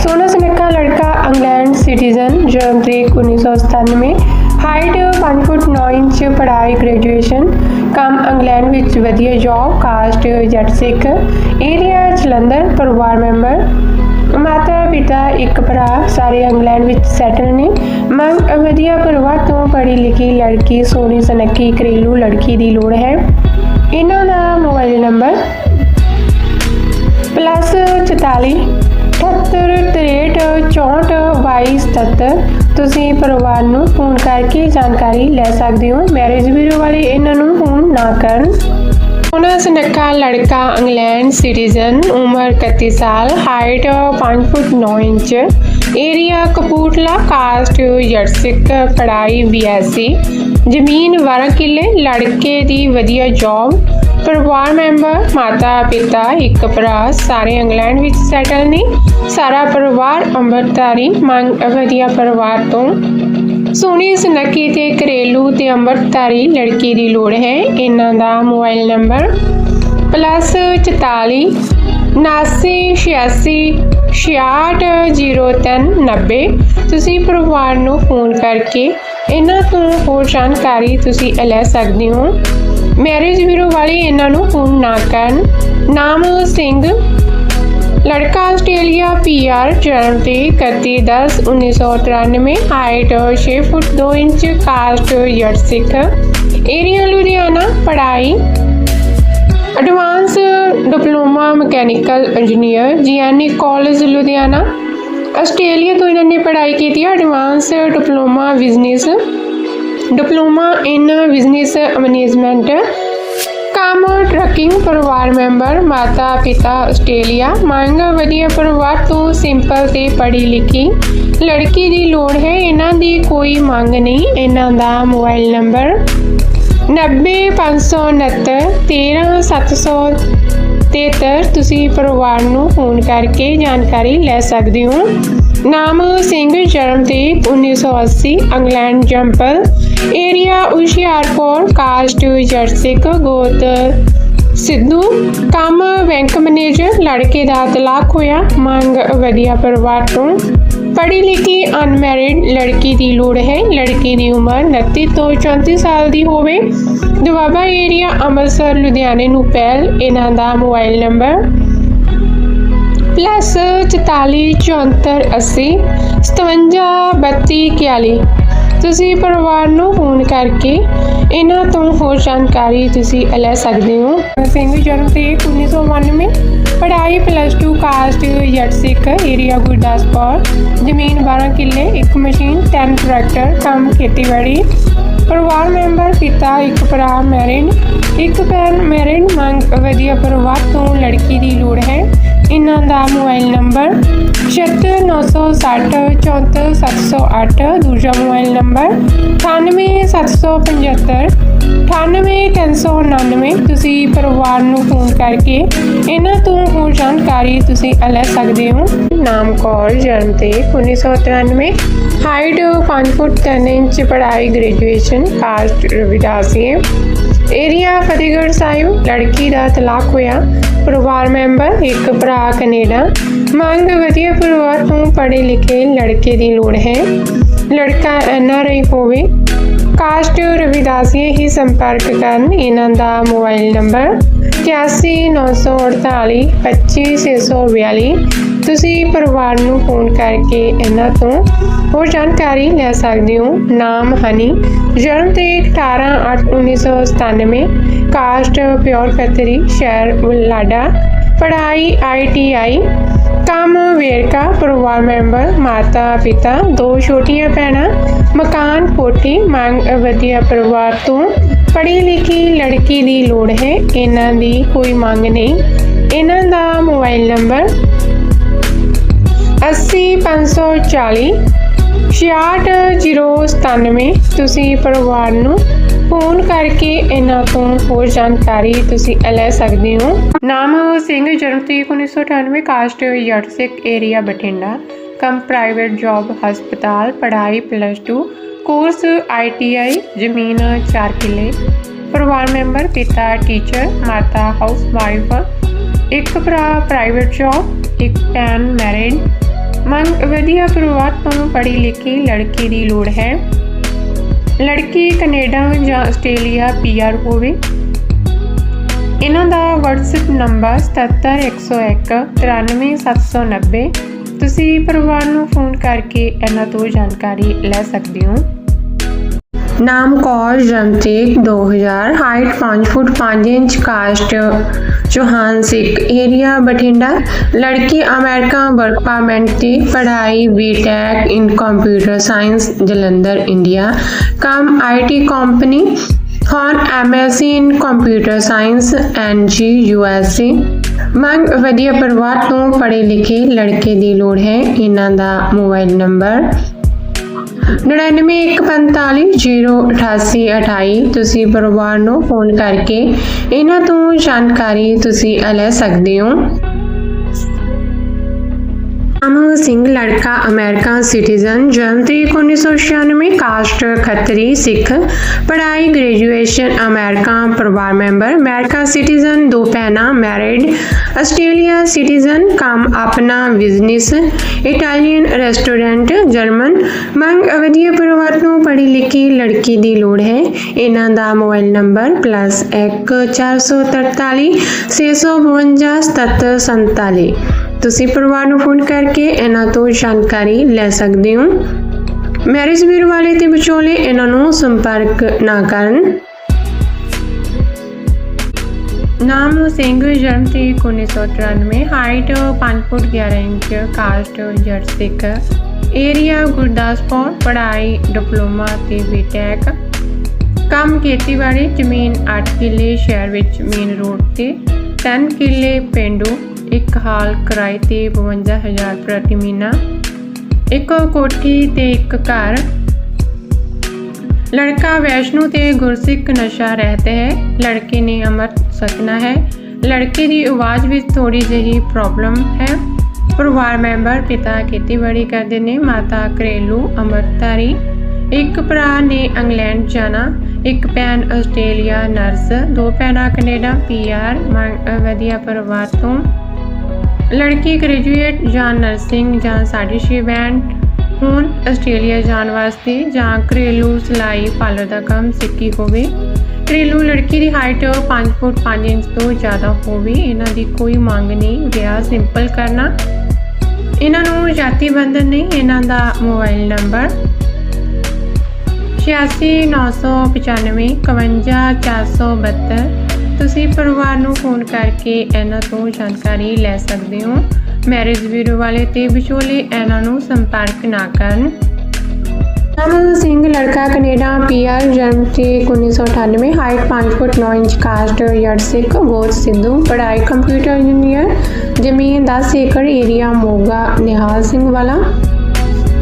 ਸੋਨਾ ਸੁਨੱਖਾ ਲੜਕਾ ਇੰਗਲੈਂਡ ਸਿਟੀਜ਼ਨ ਜਨਮ ਤਰੀਕ 1997 ਹਾਈਟ 5 ਫੁੱਟ 9 ਇੰਚ ਪੜ੍ਹਾਈ ਗ੍ਰੈਜੂਏਸ਼ਨ ਕੰਮ ਇੰਗਲੈਂਡ ਵਿੱਚ ਵਧੀਆ ਜੌਬ ਕਾਸਟ ਜੱਟ ਸਿੱਖ ਏਰੀਆ ਜਲੰਧਰ ਪਰਿਵਾਰ ਮੈਂਬਰ, ਮਾਤਾ ਪਿਤਾ, ਇੱਕ ਭਰਾ, ਸਾਰੇ ਇੰਗਲੈਂਡ ਵਿੱਚ ਸੈਟਲ ਨੇ। ਮੰਗ, ਵਧੀਆ ਪਰਿਵਾਰ ਤੋਂ ਪੜ੍ਹੀ ਲਿਖੀ ਲੜਕੀ, ਸੋਹਣੀ, ਸੁਨੱਖੀ, ਘਰੇਲੂ ਲੜਕੀ ਦੀ ਲੋੜ ਹੈ। ਇਹਨਾਂ ਦਾ ਮੋਬਾਈਲ ਨੰਬਰ ਪਲੱਸ 44 77 ਤੁਸੀਂ ਪਰਿਵਾਰ ਨੂੰ ਫੋਨ ਕਰਕੇ ਜਾਣਕਾਰੀ ਲੈ ਸਕਦੇ ਹੋ। ਮੈਰਿਜ ਬਿਊਰੋ ਵਾਲੇ ਇਹਨਾਂ ਨੂੰ ਫੋਨ ਨਾ ਕਰਨ। ਉਹਨਾਂ ਸੁਨੱਖਾ ਲੜਕਾ ਇੰਗਲੈਂਡ ਸਿਟੀਜ਼ਨ ਉਮਰ 31 ਸਾਲ ਹਾਈਟ 5 ਫੁੱਟ 9 ਇੰਚ ਏਰੀਆ ਕਪੂਰਥਲਾ ਕਾਸਟ ਜਰਸਿਕ ਪੜ੍ਹਾਈ ਬੀਐਸਸੀ ਜ਼ਮੀਨ 12 ਕਿੱਲੇ, ਲੜਕੇ ਦੀ ਵਧੀਆ ਜੌਬ ਪਰਿਵਾਰ ਮੈਂਬਰ, ਮਾਤਾ, ਪਿਤਾ, ਇੱਕ ਭਰਾ, ਸਾਰੇ ਇੰਗਲੈਂਡ ਵਿੱਚ ਸੈਟਲ ਨੇ। ਸਾਰਾ ਪਰਿਵਾਰ ਅੰਮ੍ਰਿਤਧਾਰੀ, ਮੰਗ ਵਧੀਆ ਪਰਿਵਾਰ ਤੋਂ। ਸੋਹਣੀ ਸੁਨੱਖੀ ਤੇ ਘਰੇਲੂ ਤੇ ਅੰਮ੍ਰਿਤਧਾਰੀ ਲੜਕੀ ਦੀ ਲੋੜ ਹੈ। ਇਹਨਾਂ ਦਾ ਮੋਬਾਈਲ ਨੰਬਰ ਪਲੱਸ 44 ਉਨਾਸੀ ਛਿਆਸੀ, ਛਿਆਹਠ, ਜ਼ੀਰੋ ਤਿੰਨ, ਨੱਬੇ। ਤੁਸੀਂ ਪਰਿਵਾਰ ਨੂੰ ਫੋਨ ਕਰਕੇ ਇਹਨਾਂ ਤੋਂ ਹੋਰ ਜਾਣਕਾਰੀ ਤੁਸੀਂ ਲੈ ਸਕਦੇ ਹੋ। ਮੈਰਿਜ ਬਿਊਰੋ ਵਾਲੇ ਇਹਨਾਂ ਨੂੰ ਫੋਨ ਨਾ ਕਰਨ। ਨਾਮ ਸਿੰਘ। ਲੜਕਾ ਆਸਟ੍ਰੇਲੀਆ ਪੀਆਰ ਜਨਮ ਤੇ 31 10 1993 ਹਾਈਟ 6 ਫੁੱਟ 2 ਇੰਚ ਕਾਸਟ ਯਰ ਸਿੱਖ ਏਰੀਆ ਲੁਧਿਆਣਾ, ਪੜ੍ਹਾਈ। Advance diploma mechanical engineer GNE college Ludhiana. Australia ਤੋਂ ਇਹਨਾਂ ਨੇ ਪੜ੍ਹਾਈ ਕੀਤੀ ਹੈ advance diploma business diploma in business management ਕੰਮ ਟਰੱਕਿੰਗ ਪਰਿਵਾਰ ਮੈਂਬਰ ਮਾਤਾ, ਪਿਤਾ, ਆਸਟ੍ਰੇਲੀਆ। ਮੰਗ ਵਧੀਆ ਪਰਿਵਾਰ ਤੋਂ ਸਿੰਪਲ ਤੇ ਪੜ੍ਹੀ ਲਿਖੀ। ਲੜਕੀ ਦੀ ਲੋੜ ਹੈ, ਇਹਨਾਂ ਦੀ ਕੋਈ ਮੰਗ ਨਹੀਂ, ਇਹਨਾਂ ਦਾ ਮੋਬਾਈਲ ਨੰਬਰ 90569 13773 ਤੁਸੀਂ ਪਰਿਵਾਰ ਨੂੰ ਫੋਨ ਕਰਕੇ ਜਾਣਕਾਰੀ ਲੈ ਸਕਦੇ ਹੋ। ਨਾਮ ਸਿੰਘ, ਜਨਮ ਤੇ 1980 ਇੰਗਲੈਂਡ, ਜੰਪਲ। ਏਰੀਆ ਹੁਸ਼ਿਆਰਪੁਰ, ਕਾਸਟ, ਜਰਸਿਕ, ਗੋਤ, ਸਿੱਧੂ। ਕੰਮ ਬੈਂਕ ਮੈਨੇਜਰ, ਲੜਕੇ ਦਾ ਤਲਾਕ ਹੋਇਆ। ਮੰਗ, ਵਧੀਆ ਪਰਿਵਾਰ ਤੋਂ। ਪੜ੍ਹੀ ਲਿਖੀ ਅਨਮੈਰਿਡ ਲੜਕੀ ਦੀ ਲੋੜ ਹੈ। ਲੜਕੀ ਦੀ ਉਮਰ 29 ਤੋਂ 34 ਸਾਲ ਦੀ ਹੋਵੇ। ਦੁਆਬਾ ਏਰੀਆ ਅੰਮ੍ਰਿਤਸਰ, ਲੁਧਿਆਣੇ ਨੂੰ ਪਹਿਲ। ਇਹਨਾਂ ਦਾ ਮੋਬਾਈਲ ਨੰਬਰ ਪਲੱਸ 44 74 80 57 32 41 ਤੁਸੀਂ ਪਰਿਵਾਰ ਨੂੰ ਫੋਨ ਕਰਕੇ ਇਹਨਾਂ ਤੋਂ ਹੋਰ ਜਾਣਕਾਰੀ ਤੁਸੀਂ ਲੈ ਸਕਦੇ ਹੋ। ਸਿੰਘ ਜਨਮ ਤੇ 1992 ਪੜ੍ਹਾਈ ਪਲੱਸ 2 ਕਾਸਟ ਯਟਸਿਕ ਏਰੀਆ ਗੁਰਦਾਸਪੁਰ। ਜ਼ਮੀਨ 12 ਕਿੱਲੇ, ਇੱਕ ਮਸ਼ੀਨ 10 ਟਰੈਕਟਰ, ਕੰਮ ਖੇਤੀਬਾੜੀ। ਪਰਿਵਾਰ ਮੈਂਬਰ, ਪਿਤਾ, ਇੱਕ ਭਰਾ ਮੈਰਿਡ ਇੱਕ ਭੈਣ ਮੈਰਿਡ ਮੰਗ ਵਧੀਆ ਪਰਿਵਾਰ ਤੋਂ ਲੜਕੀ ਦੀ ਲੋੜ ਹੈ। ਇਹਨਾਂ ਦਾ ਮੋਬਾਈਲ ਨੰਬਰ 76960 74708 ਦੂਜਾ ਮੋਬਾਈਲ ਨੰਬਰ 98775 98399 ਤੁਸੀਂ ਪਰਿਵਾਰ ਨੂੰ ਫੋਨ ਕਰਕੇ ਇਹਨਾਂ ਤੋਂ ਹੋਰ ਜਾਣਕਾਰੀ ਤੁਸੀਂ ਲੈ ਸਕਦੇ ਹੋ ਨਾਮ ਕੌਰ ਜਨਮ ਤੇ 1993 ਹਾਈਟ 5 ਫੁੱਟ 10 ਇੰਚ ਪੜ੍ਹਾਈ graduation caste Ravidasi area Fatehgarh Sahib ਲੜਕੀ ਦਾ ਤਲਾਕ ਹੋਇਆ ਪਰਿਵਾਰ ਮੈਂਬਰ ਇੱਕ ਭਰਾ ਕੈਨੇਡਾ ਮੰਗ ਵਧੀਆ ਪਰਿਵਾਰ ਤੋਂ ਪੜ੍ਹੇ ਲਿਖੇ ਲੜਕੇ ਦੀ ਲੋੜ ਹੈ ਲੜਕਾ ਐਨਆਰਆਈ ਹੋਵੇ ਕਾਸਟ ਰਵਿਦਾਸੀਏ ਹੀ ਸੰਪਰਕ ਕਰਨ ਇਹਨਾਂ ਦਾ ਮੋਬਾਈਲ ਨੰਬਰ 819448 25642 ਤੁਸੀਂ ਪਰਿਵਾਰ ਨੂੰ ਫੋਨ ਕਰਕੇ ਇਹਨਾਂ ਤੋਂ ਹੋਰ ਜਾਣਕਾਰੀ ਲੈ ਸਕਦੇ ਹੋ। ਨਾਮ ਹਨੀ, ਜਨਮ ਤੇ 18/8/1997 ਕਾਸਟ ਪਿਓਰ ਖੱਤਰੀ, ਸ਼ਹਿਰ ਬੁਲਾਡਾ ਪੜ੍ਹਾਈ ਆਈਟੀਆਈ ਕੰਮ ਵੇਰਕਾ ਪਰਿਵਾਰ ਮੈਂਬਰ, ਮਾਤਾ, ਪਿਤਾ, ਦੋ ਛੋਟੀਆਂ ਭੈਣਾਂ, ਮਕਾਨ, ਕੋਠੀ, ਮੰਗ, ਵਧੀਆ ਪਰਿਵਾਰ ਤੋਂ ਪੜ੍ਹੀ ਲਿਖੀ ਲੜਕੀ ਦੀ ਲੋੜ ਹੈ। ਇਹਨਾਂ ਦੀ ਕੋਈ ਮੰਗ ਨਹੀਂ। ਇਹਨਾਂ ਦਾ ਮੋਬਾਈਲ ਨੰਬਰ 80540 66097 ਤੁਸੀਂ ਪਰਿਵਾਰ ਨੂੰ ਫੋਨ ਕਰਕੇ ਇਹਨਾਂ ਤੋਂ ਹੋਰ ਜਾਣਕਾਰੀ ਤੁਸੀਂ ਲੈ ਸਕਦੇ ਹੋ। ਨਾਮ ਸਿੰਘ, ਜਨਮ ਤਰੀਕ 1998 ਕਾਸਟ ਜੱਟ ਸਿੱਖ ਏਰੀਆ ਬਠਿੰਡਾ। ਕਮ ਪ੍ਰਾਈਵੇਟ ਜੌਬ ਹਸਪਤਾਲ, ਪੜ੍ਹਾਈ ਪਲੱਸ 2 ਕੋਰਸ ਆਈਟੀਆਈ ਜ਼ਮੀਨ 4 ਕਿੱਲੇ। ਪਰਿਵਾਰ ਮੈਂਬਰ ਪਿਤਾ ਟੀਚਰ ਮਾਤਾ ਹਾਊਸ ਵਾਈਫ ਇੱਕ ਭਰਾ ਪ੍ਰਾਈਵੇਟ ਜੌਬ ਇੱਕ ਭੈਣ ਮੈਰਿਡ ਮੰਗ, ਵਧੀਆ ਪਰਿਵਾਰ ਤੋਂ ਪੜ੍ਹੀ ਲਿਖੀ ਲੜਕੀ ਦੀ ਲੋੜ ਹੈ। ਲੜਕੀ ਕੈਨੇਡਾ ਜਾਂ ਆਸਟ੍ਰੇਲੀਆ ਪੀਆਰ ਹੋਵੇ। ਇਹਨਾਂ ਦਾ WhatsApp ਨੰਬਰ 77101 93790 ਤੁਸੀਂ ਪਰਿਵਾਰ ਨੂੰ ਫੋਨ ਕਰਕੇ ਇਹਨਾਂ ਤੋਂ ਜਾਣਕਾਰੀ ਲੈ ਸਕਦੇ ਹੋ। ਨਾਮ ਕੌਰ ਜਨਤੇਕ 2000 ਹਾਈਟ 5 ਫੁੱਟ 5 inch caste Chauhan Sikh area Bathinda. ਲੜਕੀ ਅਮਰੀਕਾ ਵਰਕ ਪਰਮਿਟ ਤੇ ਪੜ੍ਹਾਈ BTech in computer science Jalandhar India ਕੰਮ ਆਈਟੀ ਕੰਪਨੀ ਹੁਣ MSc in computer science NG USA ਮੰਗ, ਵਧੀਆ ਪਰਿਵਾਰ ਤੋਂ ਪੜ੍ਹੇ ਲਿਖੇ ਲੜਕੇ ਦੀ ਲੋੜ ਹੈ। ਇਹਨਾਂ ਦਾ ਮੋਬਾਈਲ ਨੰਬਰ 9915408828 ਤੁਸੀਂ ਪਰਿਵਾਰ ਨੂੰ ਫੋਨ ਕਰਕੇ ਇਹਨਾਂ ਤੋਂ ਜਾਣਕਾਰੀ ਤੁਸੀਂ ਲੈ ਸਕਦੇ ਹੋ। ਅਮਰ ਸਿੰਘ ਲੜਕਾ ਅਮਰੀਕਾ ਸਿਟੀਜ਼ਨ, ਜਨਮ ਤਰੀਕ 1996 ਕਾਸਟ ਖੱਤਰੀ, ਸਿੱਖ, ਪੜ੍ਹਾਈ, ਗ੍ਰੈਜੂਏਸ਼ਨ, ਅਮਰੀਕਾ ਪਰਿਵਾਰ ਮੈਂਬਰ, ਅਮਰੀਕਾ ਸਿਟੀਜ਼ਨ, ਦੋ ਭੈਣਾਂ, ਮੈਰਿਡ, ਆਸਟ੍ਰੇਲੀਆ ਸਿਟੀਜ਼ਨ, ਕੰਮ ਆਪਣਾ ਬਿਜ਼ਨਸ, ਇਟਾਲੀਅਨ ਰੈਸਟੋਰੈਂਟ, ਜਰਮਨ, ਮੰਗ ਵਧੀਆ ਪਰਿਵਾਰ ਤੋਂ ਪੜ੍ਹੀ ਲਿਖੀ ਲੜਕੀ ਦੀ ਲੋੜ ਹੈ। ਇਹਨਾਂ ਦਾ ਮੋਬਾਈਲ ਨੰਬਰ +1 443 652 7747 ਤੁਸੀਂ ਪਰਿਵਾਰ ਨੂੰ ਫੋਨ ਕਰਕੇ ਇਹਨਾਂ ਤੋਂ ਜਾਣਕਾਰੀ ਲੈ ਸਕਦੇ ਹੋ। ਮੈਰਿਜ ਵੀਰ ਵਾਲੇ ਤੇ ਵਿਚੋਲੇ ਇਹਨਾਂ ਨੂੰ ਸੰਪਰਕ ਨਾ ਕਰਨ। ਨਾਮ ਸਿੰਘ, ਜਨਮ ਤਰੀਕ 1993 ਹਾਈਟ 5 ਫੁੱਟ 11 ਇੰਚ ਕਾਸਟ ਜੱਟ ਸਿੱਖ। ਏਰੀਆ ਗੁਰਦਾਸਪੁਰ, ਪੜ੍ਹਾਈ ਡਿਪਲੋਮਾ ਤੇ ਬੀਟੈਕ ਕੰਮ ਖੇਤੀਬਾੜੀ, ਜ਼ਮੀਨ 8 ਕਿੱਲੇ, ਸ਼ਹਿਰ ਵਿੱਚ ਮੇਨ ਰੋਡ ਤੇ 3 ਕਿੱਲੇ ਪਿੰਡੂ। ਇੱਕ ਹਾਲ ਕਿਰਾਏ ਤੇ 52000 ਪ੍ਰਤੀ ਮਹੀਨਾ, ਇੱਕ ਕੋਠੀ ਤੇ ਇੱਕ ਘਰ। ਲੜਕਾ ਵੈਸ਼ਨੂ ਤੇ ਗੁਰਸਿੱਖ ਨਸ਼ਾ ਰਹਿਤਾ ਹੈ। ਲੜਕੇ ਨੇ ਅਮਰ ਸਕਣਾ ਹੈ। ਲੜਕੇ ਦੀ ਆਵਾਜ਼ ਵਿੱਚ ਥੋੜੀ ਜਿਹੀ ਪ੍ਰੋਬਲਮ ਹੈ। ਪਰਿਵਾਰ ਮੈਂਬਰ ਪਿਤਾ ਖੇਤੀਬਾੜੀ ਕਰਦੇ ਨੇ। ਮਾਤਾ ਘਰੇਲੂ ਅਮਰਤਾਰੀ ਇੱਕ ਭਰਾ ਨੇ ਇੰਗਲੈਂਡ ਜਾਣਾ। ਇੱਕ ਭੈਣ ਆਸਟ੍ਰੇਲੀਆ, ਨਰਸ। ਦੋ ਭੈਣਾਂ ਕੈਨੇਡਾ। ਪੀਆਰ ਵਧੀਆ ਪਰਿਵਾਰ ਤੋਂ ਲੜਕੀ ਗ੍ਰੈਜੂਏਟ ਜਾਂ ਨਰਸਿੰਗ ਜਾਂ ਸਾਡੀ ਬੈਂਡ ਹੁਣ ਆਸਟ੍ਰੇਲੀਆ ਜਾਣ ਵਾਸਤੇ ਜਾਂ ਘਰੇਲੂ ਸਿਲਾਈ ਪਾਰਲਰ ਦਾ ਕੰਮ ਸਿੱਖੀ ਹੋਵੇ। ਘਰੇਲੂ ਲੜਕੀ ਦੀ ਹਾਈਟ 5 ਫੁੱਟ 5 ਇੰਚ ਤੋਂ ਜ਼ਿਆਦਾ ਹੋਵੇ। ਇਹਨਾਂ ਦੀ ਕੋਈ ਮੰਗ ਨਹੀਂ, ਵਿਆਹ ਸਿੰਪਲ ਕਰਨਾ। ਇਹਨਾਂ ਨੂੰ ਜਾਤੀ ਬੰਧਨ ਨਹੀਂ, ਇਹਨਾਂ ਦਾ ਮੋਬਾਈਲ ਨੰਬਰ 8695 51472 ਤੁਸੀਂ ਪਰਿਵਾਰ ਨੂੰ ਫੋਨ ਕਰਕੇ ਇਹਨਾਂ ਤੋਂ ਜਾਣਕਾਰੀ ਲੈ ਸਕਦੇ ਹੋ। ਮੈਰਿਜ ਬਿਊਰੋ ਵਾਲੇ ਤੇ ਵਿਚੋਲੇ ਇਹਨਾਂ ਨੂੰ ਸੰਪਰਕ ਨਾ ਕਰਨ। ਅਮਨ ਸਿੰਘ, ਲੜਕਾ ਕੈਨੇਡਾ, ਪੀਆਰ ਜਨਮ ਤੇ 1998 ਹਾਈਟ 5 ਫੁੱਟ 9 ਇੰਚ ਕਾਸਟ ਯਰਡ ਸਿੱਖ, ਗੋਤ ਸਿੱਧੂ, ਪੜ੍ਹਾਈ ਕੰਪਿਊਟਰ ਇੰਜੀਨੀਅਰ ਜ਼ਮੀਨ 10 ਏਕੜ ਏਰੀਆ ਮੋਗਾ, ਨਿਹਾਲ ਸਿੰਘ ਵਾਲਾ।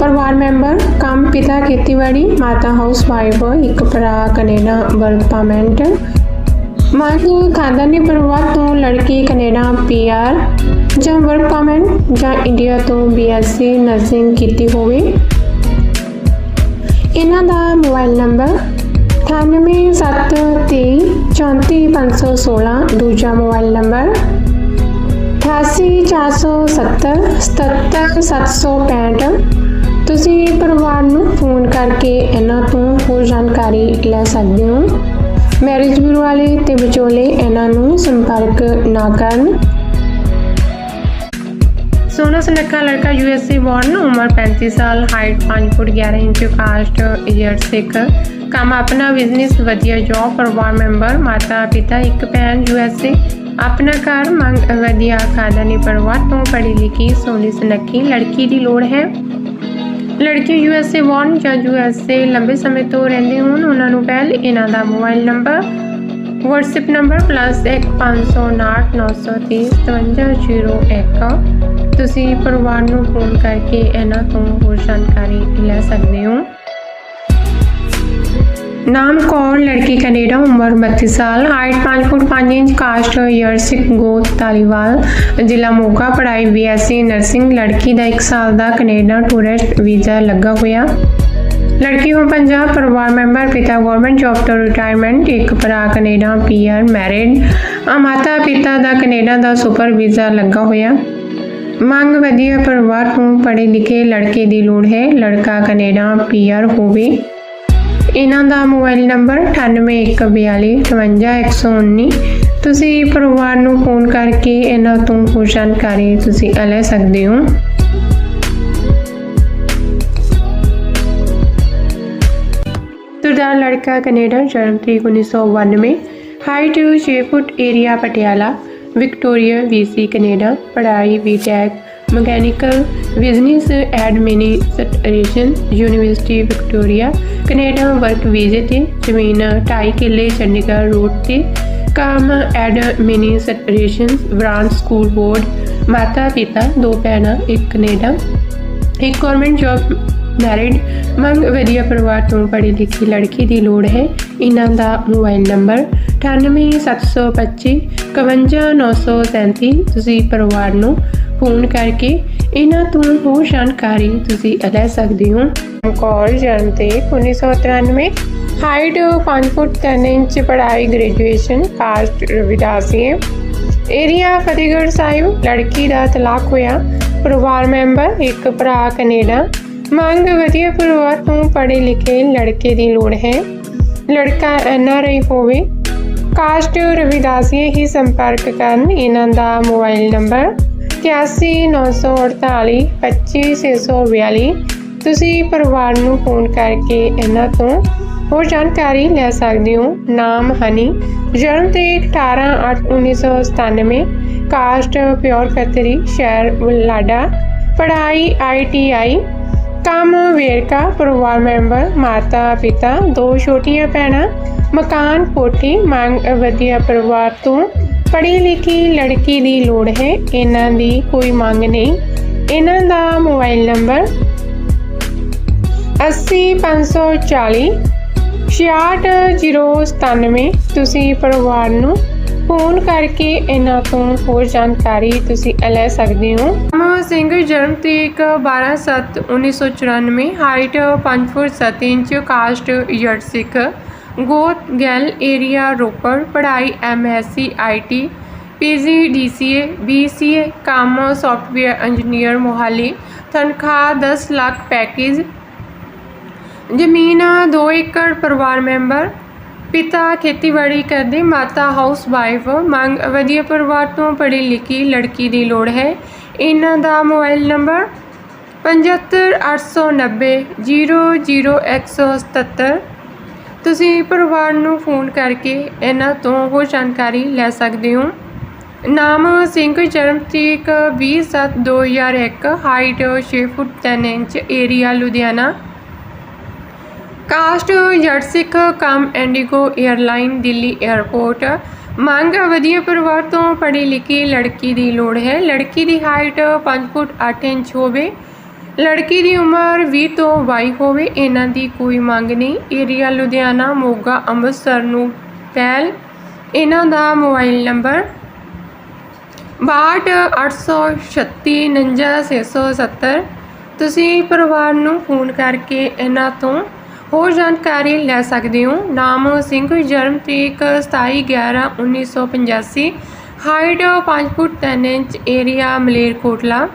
ਪਰਿਵਾਰ ਮੈਂਬਰ, ਕੰਮ ਪਿਤਾ ਖੇਤੀਬਾੜੀ, ਮਾਤਾ ਹਾਊਸ ਵਾਈਫ ਇੱਕ ਭਰਾ ਕੈਨੇਡਾ ਵਰਕ ਪਰਮਿਟ ਮੰਗ ਖਾਨਦਾਨੀ ਪਰਿਵਾਰ ਤੋਂ ਲੜਕੀ ਕੈਨੇਡਾ ਪੀਆਰ ਜਾਂ ਵਰਕ ਪਰਮਿਟ ਜਾਂ ਇੰਡੀਆ ਤੋਂ ਬੀਐਸਸੀ ਨਰਸਿੰਗ ਕੀਤੀ ਹੋਵੇ। ਇਹਨਾਂ ਦਾ ਮੋਬਾਈਲ ਨੰਬਰ 9873345516 ਦੂਜਾ ਮੋਬਾਈਲ ਨੰਬਰ 8847077765 ਤੁਸੀਂ ਪਰਿਵਾਰ ਨੂੰ ਫੋਨ ਕਰਕੇ ਇਹਨਾਂ ਤੋਂ ਹੋਰ ਜਾਣਕਾਰੀ ਲੈ ਸਕਦੇ ਹੋ। ਮੈਰਿਜ ਬਿਊਰੋ ਵਾਲੇ ਤੇ ਵਿਚੋਲੇ ਇਹਨਾਂ ਨੂੰ ਸੰਪਰਕ ਨਾ ਕਰਨ सोना सुनक्खा लड़का यूएसए बॉर्न उम्र 35 साल हाइट 5 फुट 11 इंच कास्ट ईयर सिख ਕੰਮ ਆਪਣਾ ਬਿਜ਼ਨਸ ਵਧੀਆ ਜੌਬ ਪਰਿਵਾਰ ਮੈਂਬਰ ਮਾਤਾ ਪਿਤਾ ਇੱਕ ਭੈਣ ਯੂਐਸਏ ਆਪਣਾ ਘਰ ਮੰਗ ਵਧੀਆ ਖਾਨਦਾਨੀ ਪਰਿਵਾਰ ਤੋਂ ਪੜ੍ਹੀ ਲਿਖੀ ਸੋਹਣੀ ਸੁਨੱਖੀ ਲੜਕੀ ਦੀ ਲੋੜ ਹੈ ਲੜਕੀ ਯੂਐਸਏ ਬੌਰਨ ਜਾਂ ਯੂਐਸਏ ਲੰਬੇ ਸਮੇਂ ਤੋਂ ਰਹਿੰਦੇ ਹੋਣ, ਉਹਨਾਂ ਨੂੰ ਪਹਿਲ ਇਹਨਾਂ ਦਾ ਮੋਬਾਈਲ ਨੰਬਰ, WhatsApp ਨੰਬਰ +1509305701 ਤੁਸੀਂ ਪਰਿਵਾਰ ਨੂੰ ਫੋਨ ਕਰਕੇ ਇਹਨਾਂ ਤੋਂ ਹੋਰ ਜਾਣਕਾਰੀ ਲੈ ਸਕਦੇ ਹੋ। ਨਾਮ ਕੌਰ ਲੜਕੀ ਕੈਨੇਡਾ, ਉਮਰ 32 ਸਾਲ। ਹਾਈਟ 5 ਫੁੱਟ 5 ਇੰਚ, ਕਾਸਟ ਈਅਰ ਸਿੱਖ ਗੋਤ ਤਾਲੀਵਾਲ। ਜ਼ਿਲ੍ਹਾ ਮੋਗਾ, ਪੜ੍ਹਾਈ ਬੀਐਸਸੀ ਨਰਸਿੰਗ। ਲੜਕੀ ਦਾ 1 ਸਾਲ ਦਾ ਕੈਨੇਡਾ ਟੂਰਿਸਟ ਵੀਜ਼ਾ ਲੱਗਾ ਹੋਇਆ। ਲੜਕੀ ਹੋ ਪੰਜਾਬ ਪਰਿਵਾਰ ਮੈਂਬਰ, ਪਿਤਾ ਗਵਰਨਮੈਂਟ ਜੌਬ ਤੋਂ ਰਿਟਾਇਰਮੈਂਟ ਇੱਕ ਭਰਾ ਕੈਨੇਡਾ ਪੀਆਰ ਮੈਰਿਡ ਆ ਮਾਤਾ ਪਿਤਾ ਦਾ ਕੈਨੇਡਾ ਦਾ ਸੁਪਰ ਵੀਜ਼ਾ ਲੱਗਾ ਹੋਇਆ। ਮੰਗ ਵਧੀਆ ਪਰਿਵਾਰ ਤੋਂ ਪੜ੍ਹੇ ਲਿਖੇ ਲੜਕੇ ਦੀ ਲੋੜ ਹੈ। ਲੜਕਾ ਕੈਨੇਡਾ ਪੀਆਰ ਹੋਵੇ। ਇਹਨਾਂ ਦਾ ਮੋਬਾਈਲ ਨੰਬਰ 9814255119 ਤੁਸੀਂ ਪਰਿਵਾਰ ਨੂੰ ਫੋਨ ਕਰਕੇ ਇਹਨਾਂ ਤੋਂ ਹੋਰ ਜਾਣਕਾਰੀ ਤੁਸੀਂ ਲੈ ਸਕਦੇ ਹੋ। ਤੁਰਦਾਰ ਲੜਕਾ ਕੈਨੇਡਾ, ਜਨਮ ਤਰੀਕ 1992 ਹਾਈਟ 6 ਫੁੱਟ area Patiala. Victoria BC Canada. ਪੜ੍ਹਾਈ BTech mechanical business administration, university Victoria, Canada work ਵੀਜ਼ੇ ਤੇ ਜ਼ਮੀਨ 2.5 ਕਿੱਲੇ ਚੰਡੀਗੜ੍ਹ ਰੋਡ ਤੇ ਕੰਮ ਐਡਮਿਨਿਸਟ੍ਰੇਸ਼ਨ, ਬ੍ਰਾਂਚ ਸਕੂਲ ਬੋਰਡ, ਮਾਤਾ ਪਿਤਾ, ਦੋ ਭੈਣਾਂ, ਇੱਕ ਕੈਨੇਡਾ। ਇੱਕ ਗਵਰਨਮੈਂਟ ਜੌਬ ਮੈਰਿਡ ਮੰਗ ਵਧੀਆ ਪਰਿਵਾਰ ਤੋਂ ਪੜ੍ਹੀ ਲਿਖੀ ਲੜਕੀ ਦੀ ਲੋੜ ਹੈ। ਇਹਨਾਂ ਦਾ ਮੋਬਾਈਲ ਨੰਬਰ 98725 51937 ਤੁਸੀਂ ਪਰਿਵਾਰ ਨੂੰ ਫੋਨ ਕਰਕੇ ਇਹਨਾਂ ਤੋਂ ਹੋਰ ਜਾਣਕਾਰੀ ਤੁਸੀਂ ਲੈ ਸਕਦੇ ਹੋ। ਕਾਲ ਜਨਮ ਤੇ 1993 ਹਾਈਟ 5 ਫੁੱਟ 10 ਇੰਚ, ਪੜ੍ਹਾਈ graduation caste Ravidasi area Fatehgarh Sahib, ਲੜਕੀ ਦਾ ਤਲਾਕ ਹੋਇਆ। ਪਰਿਵਾਰ ਮੈਂਬਰ, ਇੱਕ ਭਰਾ ਕੈਨੇਡਾ। ਮੰਗ ਵਧੀਆ ਪਰਿਵਾਰ ਤੋਂ ਪੜ੍ਹੇ ਲਿਖੇ ਲੜਕੇ ਦੀ ਲੋੜ ਹੈ। ਲੜਕਾ ਐਨਆਰਆਈ ਹੋਵੇ। ਕਾਸਟ ਰਵਿਦਾਸੀਏ ਹੀ ਸੰਪਰਕ ਕਰਨ ਇਹਨਾਂ ਦਾ ਮੋਬਾਈਲ ਨੰਬਰ। 819482 25642 ਤੁਸੀਂ ਪਰਿਵਾਰ ਨੂੰ ਫੋਨ ਕਰਕੇ ਇਹਨਾਂ ਤੋਂ ਹੋਰ ਜਾਣਕਾਰੀ ਲੈ ਸਕਦੇ ਹੋ। ਨਾਮ ਹਨੀ, ਜਨਮ ਤੇ 18/8/1997 ਕਾਸਟ ਪਿਓਰ ਕਤਰੀ ਸ਼ਹਿਰ ਬੁਲਾਡਾ ਪੜ੍ਹਾਈ ਆਈਟੀਆਈ ਕੰਮ ਵੇਰਕਾ, ਪਰਿਵਾਰ ਮੈਂਬਰ, ਮਾਤਾ, ਪਿਤਾ, ਦੋ ਛੋਟੀਆਂ ਭੈਣਾਂ, ਮਕਾਨ, ਕੋਠੀ, ਮੰਗ, ਵਧੀਆ ਪਰਿਵਾਰ ਤੋਂ ਪੜ੍ਹੀ ਲਿਖੀ ਲੜਕੀ ਦੀ ਲੋੜ ਹੈ, ਇਹਨਾਂ ਦੀ ਕੋਈ ਮੰਗ ਨਹੀਂ। ਇਹਨਾਂ ਦਾ ਮੋਬਾਈਲ ਨੰਬਰ 80540 66097 ਤੁਸੀਂ ਪਰਿਵਾਰ ਨੂੰ ਫੋਨ ਕਰਕੇ ਇਹਨਾਂ ਤੋਂ ਹੋਰ ਜਾਣਕਾਰੀ ਤੁਸੀਂ ਲੈ ਸਕਦੇ ਹੋ। ਅਮਰ ਸਿੰਘ ਜਨਮ ਤਰੀਕ 12/7/1994 ਹਾਈਟ 5 ਫੁੱਟ 7 ਇੰਚ ਕਾਸਟ ਜੱਟ ਸਿੱਖ। ਗੋਤ ਗੈਲ ਏਰੀਆ ਰੋਪੜ, ਪੜ੍ਹਾਈ MSc IT PG, DCA, BCA ਕੰਮ ਸੌਫਟਵੇਅਰ ਇੰਜੀਨੀਅਰ, ਮੋਹਾਲੀ। ਤਨਖਾਹ 10 ਲੱਖ ਪੈਕੇਜ। ਜ਼ਮੀਨ 2 ਏਕੜ ਪਰਿਵਾਰ ਮੈਂਬਰ। ਪਿਤਾ ਖੇਤੀਬਾੜੀ ਕਰਦੇ, ਮਾਤਾ ਹਾਊਸ ਵਾਈਫ। ਮੰਗ, ਵਧੀਆ ਪਰਿਵਾਰ ਤੋਂ ਪੜ੍ਹੀ ਲਿਖੀ ਲੜਕੀ ਦੀ ਲੋੜ ਹੈ। ਇਹਨਾਂ ਦਾ ਮੋਬਾਈਲ ਨੰਬਰ 7589 00177 ਤੁਸੀਂ ਪਰਿਵਾਰ ਨੂੰ ਫੋਨ ਕਰਕੇ ਇਹਨਾਂ ਤੋਂ ਹੋਰ ਜਾਣਕਾਰੀ ਲੈ ਸਕਦੇ ਹੋ। ਨਾਮ ਸਿੰਘ ਜਨਮ ਤਰੀਕ 20/7/2001 height 6 foot 10 inch, area Ludhiana. Caste ਜੱਟ ਸਿੱਖ ਕਮ ਇੰਡੀਗੋ 에ਅਰਲਾਈਨ ਦਿੱਲੀ 에ਅਰਪੋਰਟ ਮੰਗ ਵਧੀਆ ਪਰਿਵਾਰ ਤੋਂ ਪੜ੍ਹੀ ਲਿਖੀ ਲੜਕੀ ਦੀ ਲੋੜ ਹੈ। ਲੜਕੀ ਦੀ ਹਾਈਟ 5 ਫੁੱਟ 8 ਇੰਚ ਹੋਵੇ। ਲੜਕੀ ਦੀ ਉਮਰ 20 ਤੋਂ 22 ਹੋਵੇ, ਇਹਨਾਂ ਦੀ ਕੋਈ ਮੰਗ ਨਹੀਂ। ਏਰੀਆ ਲੁਧਿਆਣਾ, ਮੋਗਾ, ਅੰਮ੍ਰਿਤਸਰ ਨੂੰ ਪਹਿਲ ਇਹਨਾਂ ਦਾ ਮੋਬਾਈਲ ਨੰਬਰ 6286399670 ਤੁਸੀਂ ਪਰਿਵਾਰ ਨੂੰ ਫੋਨ ਕਰਕੇ ਇਹਨਾਂ ਤੋਂ ਹੋਰ ਜਾਣਕਾਰੀ ਲੈ ਸਕਦੇ ਹੋ। ਨਾਮ ਸਿੰਘ ਜਨਮ ਤਰੀਕ 27/11/1985 height 5 foot 3 inch, area Malerkotla.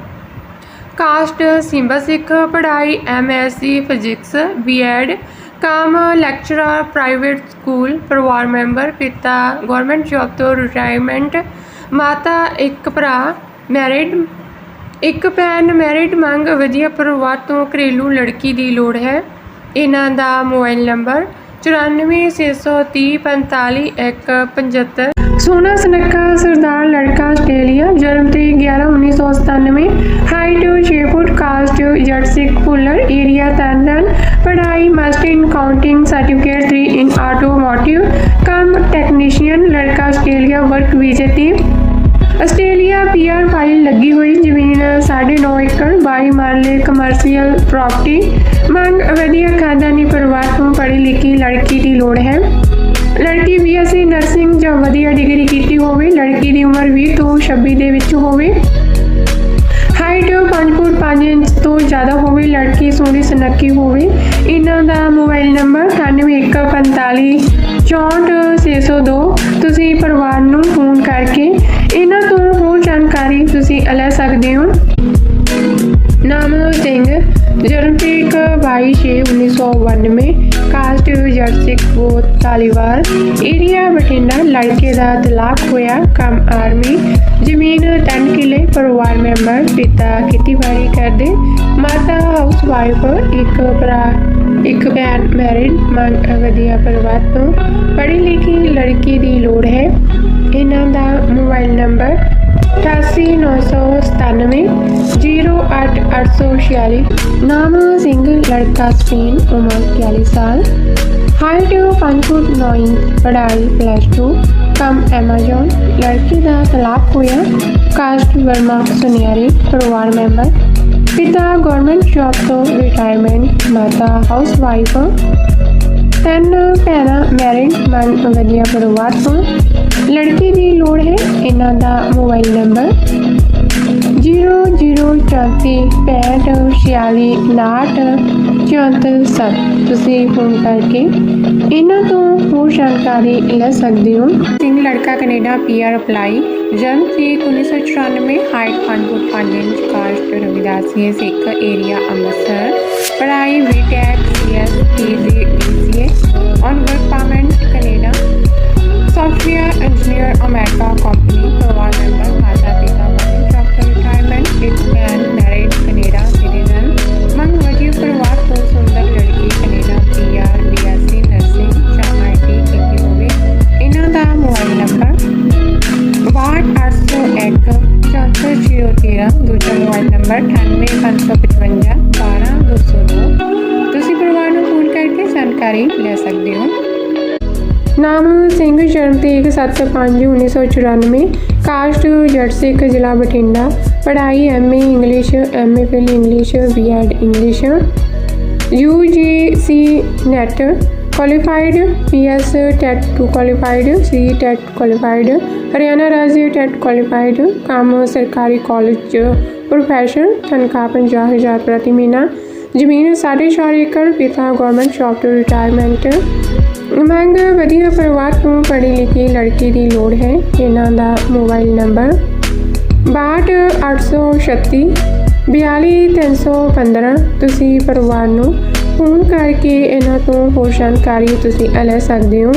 Caste Simba ਸਿੱਖ, ਪੜ੍ਹਾਈ ਐਮਐਸਸੀ ਫਿਜ਼ਿਕਸ ਬੀਐਡ ਕਾਮ ਲੈਕਚਰਰ ਪ੍ਰਾਈਵੇਟ ਸਕੂਲ ਪਰਿਵਾਰ ਮੈਂਬਰ, ਪਿਤਾ ਗਵਰਨਮੈਂਟ ਜੌਬ ਤੋਂ ਰਿਟਾਇਰਮੈਂਟ ਮਾਤਾ, ਇੱਕ ਭਰਾ ਮੈਰਿਡ ਇੱਕ ਭੈਣ ਮੈਰਿਡ ਮੰਗ, ਵਧੀਆ ਪਰਿਵਾਰ ਤੋਂ ਘਰੇਲੂ ਲੜਕੀ ਦੀ ਲੋੜ ਹੈ। ਇਹਨਾਂ ਦਾ ਮੋਬਾਈਲ ਨੰਬਰ 9463455175 ਸੋਨਾ ਸਨੱਖਾ ਸਰਦਾਰ ਲੜਕਾ ਆਸਟ੍ਰੇਲੀਆ, ਜਨਮ ਤਰੀਕ 11 1997 ਹਾਈਟ 6 ਕਾਸਟ ਜੱਟ ਸਿੱਖ ਫੁੱਲਰ ਏਰੀਆ ਤਰਨਤਾਰਨ ਪੜ੍ਹਾਈ master in counting certificate 3 in automotive technician ਲੜਕਾ ਆਸਟ੍ਰੇਲੀਆ ਵਰਕ ਵੀਜ਼ੇ ਤੇ ਆਸਟ੍ਰੇਲੀਆ ਪੀਆਰ ਫਾਈਲ ਲੱਗੀ ਹੋਈ ਜ਼ਮੀਨ 9.5 ਏਕੜ 22 ਮਰਲੇ ਕਮਰਸ਼ੀਅਲ ਪ੍ਰਾਪਰਟੀ ਮੰਗ ਵਧੀਆ ਖਾਨਦਾਨੀ ਪਰਿਵਾਰ ਤੋਂ ਪੜ੍ਹੀ ਲਿਖੀ ਲੜਕੀ ਦੀ ਲੋੜ ਹੈ ਲੜਕੀ ਬੀਐਸਸੀ ਨਰਸਿੰਗ ਜਾਂ ਵਧੀਆ ਡਿਗਰੀ ਕੀਤੀ ਹੋਵੇ ਲੜਕੀ ਦੀ ਉਮਰ 20 ਤੋਂ 26 ਦੇ ਵਿੱਚ ਹੋਵੇ 5 ਫੁੱਟ 5 ਇੰਚ ਤੋਂ ਜ਼ਿਆਦਾ ਹੋਵੇ, ਲੜਕੀ ਸੋਹਣੀ, ਸੁਨੱਖੀ ਹੋਵੇ, ਇਹਨਾਂ ਦਾ ਮੋਬਾਈਲ ਨੰਬਰ 9145 64602 ਤੁਸੀਂ ਪਰਿਵਾਰ ਨੂੰ ਫੋਨ ਕਰਕੇ ਇਹਨਾਂ ਤੋਂ ਹੋਰ ਜਾਣਕਾਰੀ ਤੁਸੀਂ ਲੈ ਸਕਦੇ ਹੋ। ਨਾਮ ਸਿੰਘ, ਜਨਮ ਤਰੀਕ 22/6/1992 ਕਾਸਟ ਜੱਟ ਸਿੱਖ ਗੋਤ ਧਾਲੀਵਾਲ। ਏਰੀਆ ਬਠਿੰਡਾ ਲੜਕੇ ਦਾ ਤਲਾਕ ਹੋਇਆ, ਕੰਮ ਆਰਮੀ ਜ਼ਮੀਨ 10 ਕਿਲੇ, ਪਰਿਵਾਰ ਮੈਂਬਰ ਪਿਤਾ ਖੇਤੀਬਾੜੀ ਕਰਦੇ। ਮਾਤਾ ਹਾਊਸ ਵਾਈਫ ਇੱਕ ਭਰਾ, ਇੱਕ ਭੈਣ ਮੈਰਿਡ ਮੰਗ ਵਧੀਆ ਪਰਿਵਾਰ ਤੋਂ। ਪੜ੍ਹੀ ਲਿਖੀ ਲੜਕੀ ਦੀ ਲੋੜ ਹੈ। ਇਹਨਾਂ ਦਾ ਮੋਬਾਈਲ ਨੰਬਰ 8897 08846 ਨਾਮ ਸਿੰਘ, ਲੜਕਾ ਸਪੇਨ, ਉਮਰ 41 ਸਾਲ, ਹਾਈਟ 5 ਫੁੱਟ 9 ਇੰਚ ਪਲੱਸ 2 ਕੰਮ ਐਮਾਜ਼ਨ ਲੜਕੀ ਦਾ ਤਲਾਕ ਹੋਇਆ, ਕਾਸਟ ਵਰਮਾ ਸੁਨਿਆਰੀ, ਪਰਿਵਾਰ ਮੈਂਬਰ, ਪਿਤਾ ਗਵਰਨਮੈਂਟ ਜੌਬ ਤੋਂ ਰਿਟਾਇਰਮੈਂਟ ਮਾਤਾ ਹਾਊਸ ਵਾਈਫ ਤਿੰਨ ਭੈਣਾਂ ਮੈਰਿਡ ਮਨ ਵਧੀਆ ਪਰਿਵਾਰ ਤੋਂ ਲੜਕੀ ਦੀ ਲੋੜ ਹੈ ਇਹਨਾਂ ਦਾ ਮੋਬਾਈਲ ਨੰਬਰ 0036546 ਤੁਸੀਂ ਫੋਨ ਕਰਕੇ ਇਹਨਾਂ ਤੋਂ ਹੋਰ ਜਾਣਕਾਰੀ ਲੈ ਸਕਦੇ ਹੋ। ਸਿੰਘ ਲੜਕਾ ਕੈਨੇਡਾ ਪੀਆਰ ਅਪਲਾਈ। ਜਨਮ ਤਰੀਕ 1994 ਹਾਈਟ 5 ਫੁੱਟ 5 inch, caste Ravidasia Sikh area Amritsar. ਪੜ੍ਹਾਈ BTech CS PG DCA on work permit Canada software engineer America company ਪਰਿਵਾਰ ਮੈਂਬਰ ਮਾਤਾ ਪਿਤਾ ਮਦਰ ਡਾਕਟਰ ਰਿਟਾਇਰਮੈਂਟ ਇੱਕ ਭੈਣ ਮੈਰਿਡ ਕੈਨੇਡਾ ਸਿਟੀਜ਼ਨ ਮੰਗ ਵਧੀਆ ਪਰਿਵਾਰ ਤੋਂ ਸੁੰਦਰ ਲੜਕੀ ਕੈਨੇਡਾ ਪੀਆਰ ਬੀਐਸਸੀ ਨਰਸਿੰਗ ਜਾਂ ਆਈਟੀ ਕੀਤੀ ਹੋਵੇ ਇਹਨਾਂ ਦਾ ਮੋਬਾਈਲ ਨੰਬਰ 62801 44013 ਦੂਜਾ ਮੋਬਾਈਲ ਨੰਬਰ 98555 12202 ਜਾਣਕਾਰੀ ਲੈ ਸਕਦੇ ਹੋ। ਨਾਮ ਸਿੰਘ ਜਨਮ ਤਰੀਕ 7/5/1994 ਕਾਸਟ ਜੱਟ ਸਿੱਖ ਜ਼ਿਲ੍ਹਾ ਬਠਿੰਡਾ। ਪੜ੍ਹਾਈ MA English MA phil English BEd English UGC NET qualified PS TET two qualified C TET qualified Haryana ਰਾਜ ਟੈਟ ਕੁਆਲੀਫਾਈਡ ਕੰਮ ਸਰਕਾਰੀ ਕਾਲਜ ਪ੍ਰੋਫੈਸ਼ਨ ਤਨਖਾਹ 50000 ਪ੍ਰਤੀ ਮਹੀਨਾ ਜ਼ਮੀਨ 4.5 ਏਕੜ, ਪਿਤਾ ਗਵਰਨਮੈਂਟ ਜੌਬ ਤੋਂ ਰਿਟਾਇਰਮੈਂਟ ਮੰਗ ਵਧੀਆ ਪਰਿਵਾਰ ਤੋਂ ਪੜ੍ਹੀ ਲਿਖੀ ਲੜਕੀ ਦੀ ਲੋੜ ਹੈ ਇਹਨਾਂ ਦਾ ਮੋਬਾਈਲ ਨੰਬਰ 62836 42315 ਤੁਸੀਂ ਪਰਿਵਾਰ ਨੂੰ ਫੋਨ ਕਰਕੇ ਇਹਨਾਂ ਤੋਂ ਹੋਰ ਜਾਣਕਾਰੀ ਤੁਸੀਂ ਲੈ ਸਕਦੇ ਹੋ।